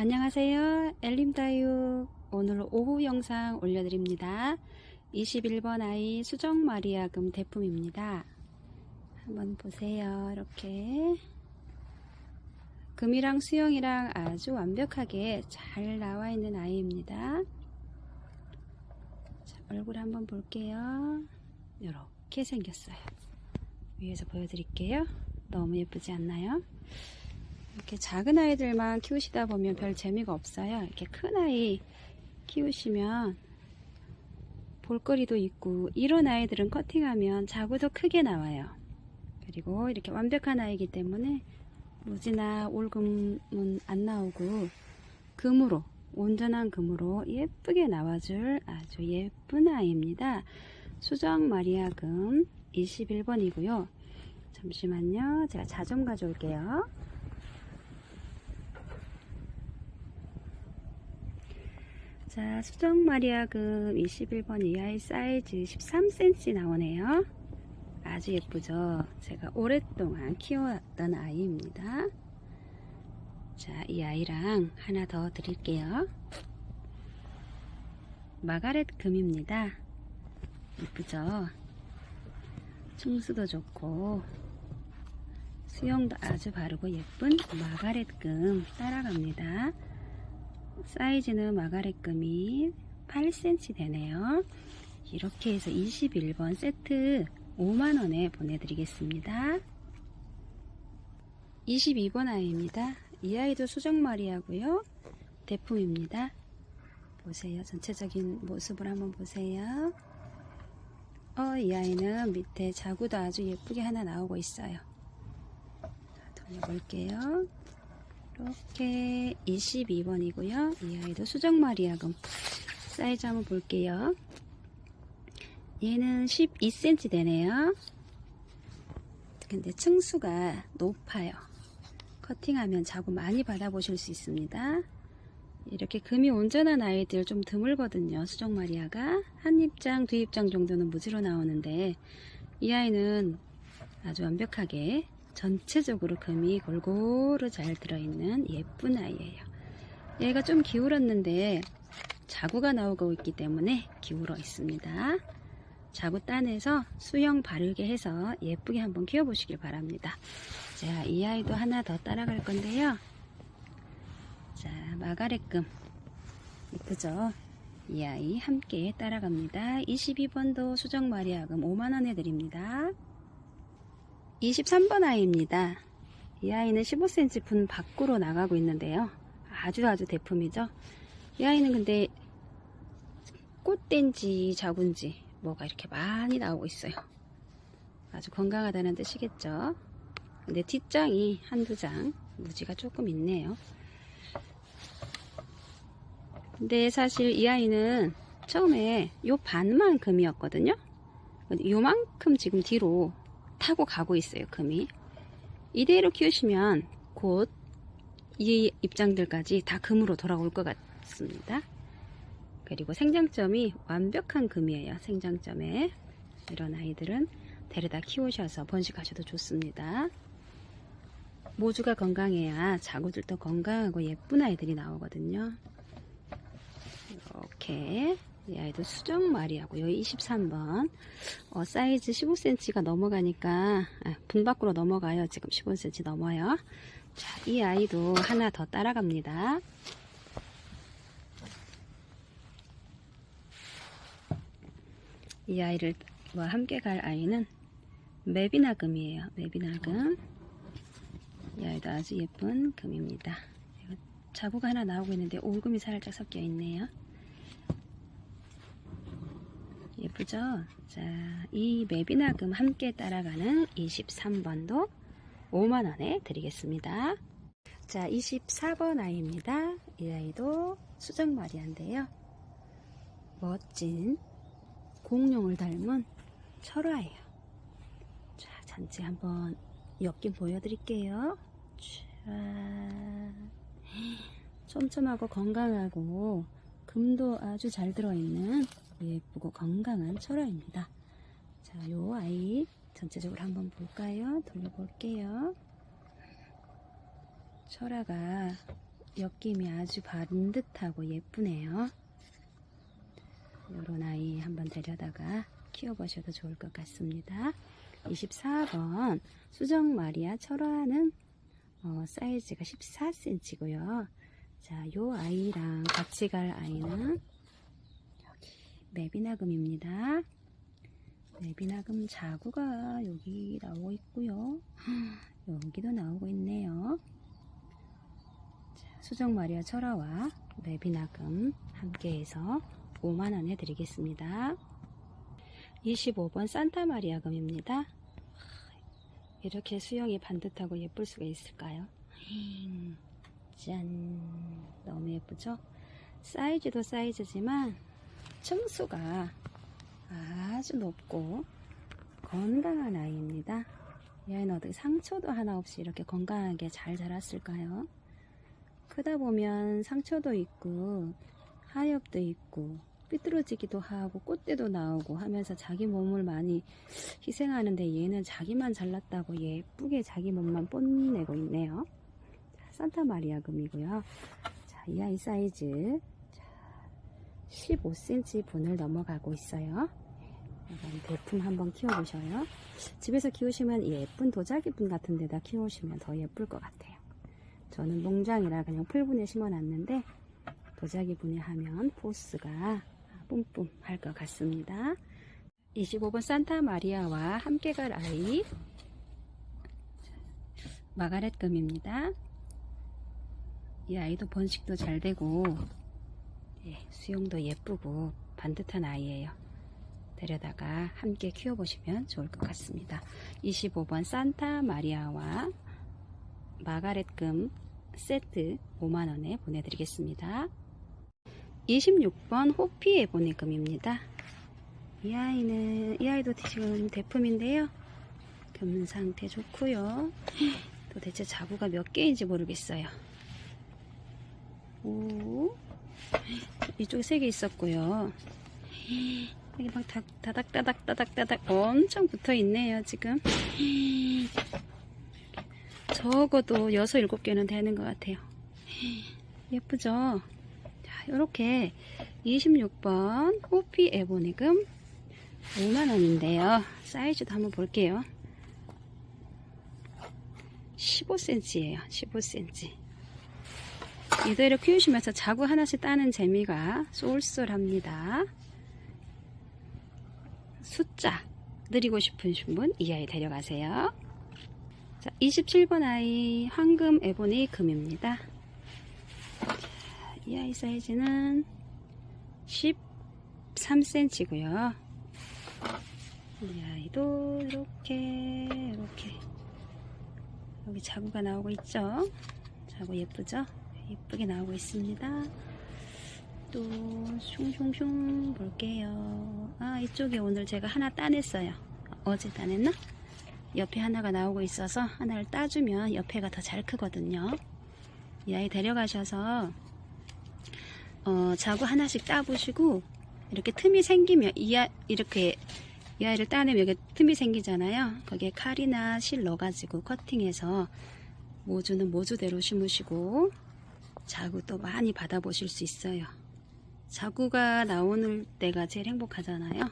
안녕하세요. 엘림다육 오늘 오후 영상 올려드립니다. 21번 아이 수정 마리아금 대품입니다. 한번 보세요. 이렇게 금이랑 수영이랑 아주 완벽하게 잘 나와 있는 아이입니다. 자, 얼굴 한번 볼게요. 이렇게 생겼어요. 위에서 보여드릴게요. 너무 예쁘지 않나요? 이렇게 작은 아이들만 키우시다 보면 별 재미가 없어요. 이렇게 큰 아이 키우시면 볼거리도 있고 이런 아이들은 커팅하면 자구도 크게 나와요. 그리고 이렇게 완벽한 아이기 때문에 무지나 올금은 안 나오고 금으로 온전한 금으로 예쁘게 나와줄 아주 예쁜 아이입니다. 수정 마리아금 21번이고요. 잠시만요. 제가 자좀 가져올게요. 자, 수정 마리아금 21번 이하의 사이즈 13cm 나오네요. 아주 예쁘죠? 제가 오랫동안 키워왔던 아이입니다. 자, 이 아이랑 하나 더 드릴게요. 마가렛 금입니다. 예쁘죠? 충수도 좋고 수영도 아주 바르고 예쁜 마가렛 금 따라갑니다. 사이즈는 마가렛금이 8cm 되네요. 이렇게 해서 21번 세트 5만원에 보내드리겠습니다. 22번 아이입니다. 이 아이도 수정마리하고요. 대품입니다. 보세요. 전체적인 모습을 한번 보세요. 어, 이 아이는 밑에 자구도 아주 예쁘게 하나 나오고 있어요. 자, 돌려볼게요. 이렇게 22번이고요. 이 아이도 수정마리아금 사이즈 한번 볼게요. 얘는 12cm 되네요. 근데 층수가 높아요. 커팅하면 자구 많이 받아보실 수 있습니다. 이렇게 금이 온전한 아이들 좀 드물거든요. 수정마리아가 한 입장, 두 입장 정도는 무지로 나오는데 이 아이는 아주 완벽하게 전체적으로 금이 골고루 잘 들어있는 예쁜 아이예요. 얘가 좀 기울었는데 자구가 나오고 있기 때문에 기울어 있습니다. 자구 따내서 수영 바르게 해서 예쁘게 한번 키워보시길 바랍니다. 자, 이 아이도 하나 더 따라갈 건데요. 자, 마가렛금. 이쁘죠? 이 아이 함께 따라갑니다. 22번도 수정 마리아금 5만원에 드립니다. 23번 아이입니다. 이 아이는 15cm 분 밖으로 나가고 있는데요. 아주 아주 대품이죠. 이 아이는 근데 꽃된지 자군지 뭐가 이렇게 많이 나오고 있어요. 아주 건강하다는 뜻이겠죠. 근데 뒷장이 한두 장 무지가 조금 있네요. 근데 사실 이 아이는 처음에 요 반만큼이었거든요. 요만큼 지금 뒤로 타고 가고 있어요, 금이. 이대로 키우시면 곧 이 입장들까지 다 금으로 돌아올 것 같습니다. 그리고 생장점이 완벽한 금이에요, 생장점에. 이런 아이들은 데려다 키우셔서 번식하셔도 좋습니다. 모주가 건강해야 자구들도 건강하고 예쁜 아이들이 나오거든요. 이렇게 이 아이도 수정 마리하고요. 23번 어, 사이즈 15cm가 넘어가니까 아, 분 밖으로 넘어가요. 지금 15cm 넘어요. 자, 이 아이도 하나 더 따라갑니다. 이 아이를 와 함께 갈 아이는 메비나금이에요. 메비나금. 이 아이도 아주 예쁜 금입니다. 자구가 하나 나오고 있는데 올금이 살짝 섞여 있네요. 예쁘죠? 자, 이 맵이나금 함께 따라가는 23번도 5만원에 드리겠습니다. 자, 24번 아이입니다. 이 아이도 수정 마리아인데요. 멋진 공룡을 닮은 철화예요. 자, 잔치 한번 엮인 보여드릴게요. 자, 촘촘하고 건강하고 금도 아주 잘 들어있는 예 쁘고 건강한 철화입니다. 자, 요 아이 전체적으로 한번 볼까요? 돌려볼게요. 철화가 엮임이 아주 반듯하고 예쁘네요. 요런 아이 한번 데려다가 키워보셔도 좋을 것 같습니다. 24번 수정 마리아 철화는 어, 사이즈가 14cm고요. 자, 요 아이랑 같이 갈 아이는 여기 매비나금입니다. 매비나금 자구가 여기 나오고 있고요. 여기도 나오고 있네요. 자, 수정 마리아 철화와 매비나금 함께해서 5만원에 드리겠습니다. 25번 산타 마리아 금입니다. 이렇게 수영이 반듯하고 예쁠 수가 있을까요? 짠 너무 예쁘죠? 사이즈도 사이즈지만 층수가 아주 높고 건강한 아이입니다. 이 아이는 어떻게 상처도 하나 없이 이렇게 건강하게 잘 자랐을까요? 크다 보면 상처도 있고 하엽도 있고 삐뚤어지기도 하고 꽃대도 나오고 하면서 자기 몸을 많이 희생하는데 얘는 자기만 잘났다고 예쁘게 자기 몸만 뽐내고 있네요. 자, 산타 마리아 금이고요. 자, 이 아이 사이즈 자, 15cm 분을 넘어가고 있어요. 이번 대품 한번 키워보셔요. 집에서 키우시면 예쁜 도자기 분 같은 데다 키우시면 더 예쁠 것 같아요. 저는 농장이라 그냥 풀분에 심어놨는데 도자기 분해 하면 포스가 뿜뿜 할 것 같습니다. 25번 산타 마리아와 함께 갈 아이 마가렛 금입니다. 이 아이도 번식도 잘 되고 예, 수영도 예쁘고 반듯한 아이예요. 데려다가 함께 키워보시면 좋을 것 같습니다. 25번 산타 마리아와 마가렛 금 세트 5만원에 보내드리겠습니다. 26번 호피 에보니금입니다. 이 아이는, 이 아이도 지금 대품인데요. 금 상태 좋고요 도대체 자구가 몇 개인지 모르겠어요. 오, 이쪽에 세 개 있었고요. 여기 막 다, 다닥다닥 다닥다닥 엄청 붙어 있네요, 지금. 적어도 6, 7개는 되는 것 같아요. 예쁘죠? 자, 요렇게 26번 호피 에보니금 5만원인데요. 사이즈도 한번 볼게요. 15cm예요. 15cm. 이대로 키우시면서 자구 하나씩 따는 재미가 쏠쏠합니다. 숫자 드리고 싶으신 분 이 아이 데려가세요. 자, 27번 아이 황금 에보니 금입니다. 자, 이 아이 사이즈는 13cm고요. 이 아이도 이렇게 이렇게 여기 자구가 나오고 있죠. 자구 예쁘죠? 예쁘게 나오고 있습니다. 또 슝슝슝 볼게요. 아 이쪽에 오늘 제가 하나 따냈어요. 어제 따냈나? 옆에 하나가 나오고 있어서 하나를 따주면 옆에가 더 잘 크거든요. 이 아이 데려가셔서 어, 자구 하나씩 따보시고 이렇게 틈이 생기면 이 아, 이렇게 이 아이를 따내면 여기 틈이 생기잖아요. 거기에 칼이나 실 넣어가지고 커팅해서 모주는 모주대로 심으시고 자구 또 많이 받아보실 수 있어요. 자구가 나오는 때가 제일 행복하잖아요.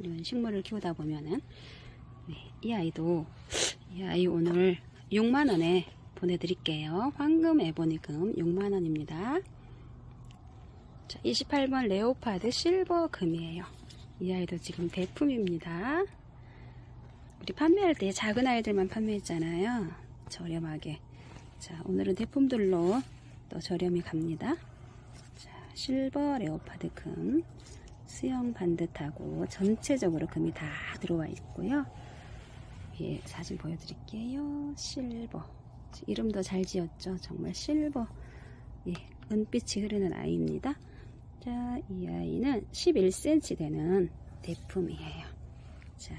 이런 식물을 키우다 보면은 네, 이 아이도 이 아이 오늘 6만원에 보내드릴게요. 황금 에보니금 6만원입니다. 28번 레오파드 실버 금이에요. 이 아이도 지금 대품입니다. 우리 판매할 때 작은 아이들만 판매했잖아요. 저렴하게. 자, 오늘은 대품들로 또 저렴히 갑니다. 자, 실버 레오파드 금. 수영 반듯하고 전체적으로 금이 다 들어와 있고요. 위에 사진 보여드릴게요. 실버. 이름도 잘 지었죠. 정말 실버. 예, 은빛이 흐르는 아이입니다. 자, 이 아이는 11cm 되는 대품이에요. 자,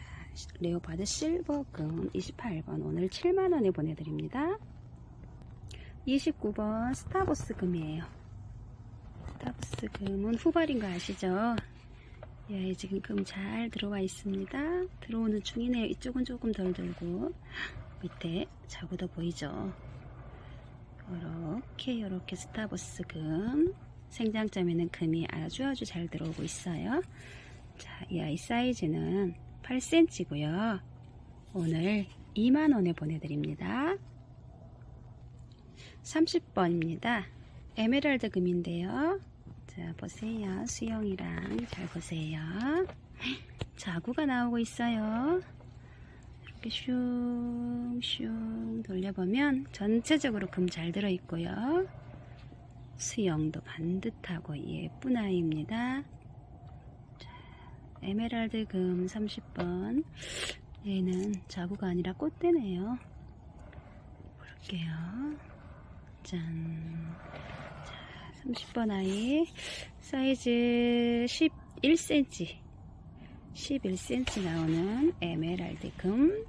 레오파드 실버금 28번 오늘 7만원에 보내드립니다. 29번 스타보스 금이에요. 스타보스 금은 후발인 거 아시죠? 이 아이 지금 금 잘 들어와 있습니다. 들어오는 중이네요. 이쪽은 조금 덜 들고 밑에 자구도 보이죠? 이렇게 이렇게 스타버스 금 생장점에는 금이 아주 아주 잘 들어오고 있어요. 자, 이 아이 사이즈는 8cm고요. 오늘 2만원에 보내드립니다. 30번입니다. 에메랄드 금인데요. 자, 보세요. 수영이랑 잘 보세요. 자구가 나오고 있어요. 이렇게 슝슝 돌려보면 전체적으로 금 잘 들어있고요. 수영도 반듯하고 예쁜 아이입니다. 자, 에메랄드 금 30번. 얘는 자구가 아니라 꽃대네요. 볼게요. 짠. 자, 30번 아이. 사이즈 11cm. 11cm 나오는 에메랄드 금.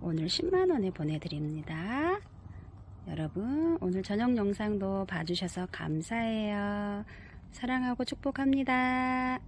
오늘 10만원에 보내드립니다. 여러분, 오늘 저녁 영상도 봐주셔서 감사해요. 사랑하고 축복합니다.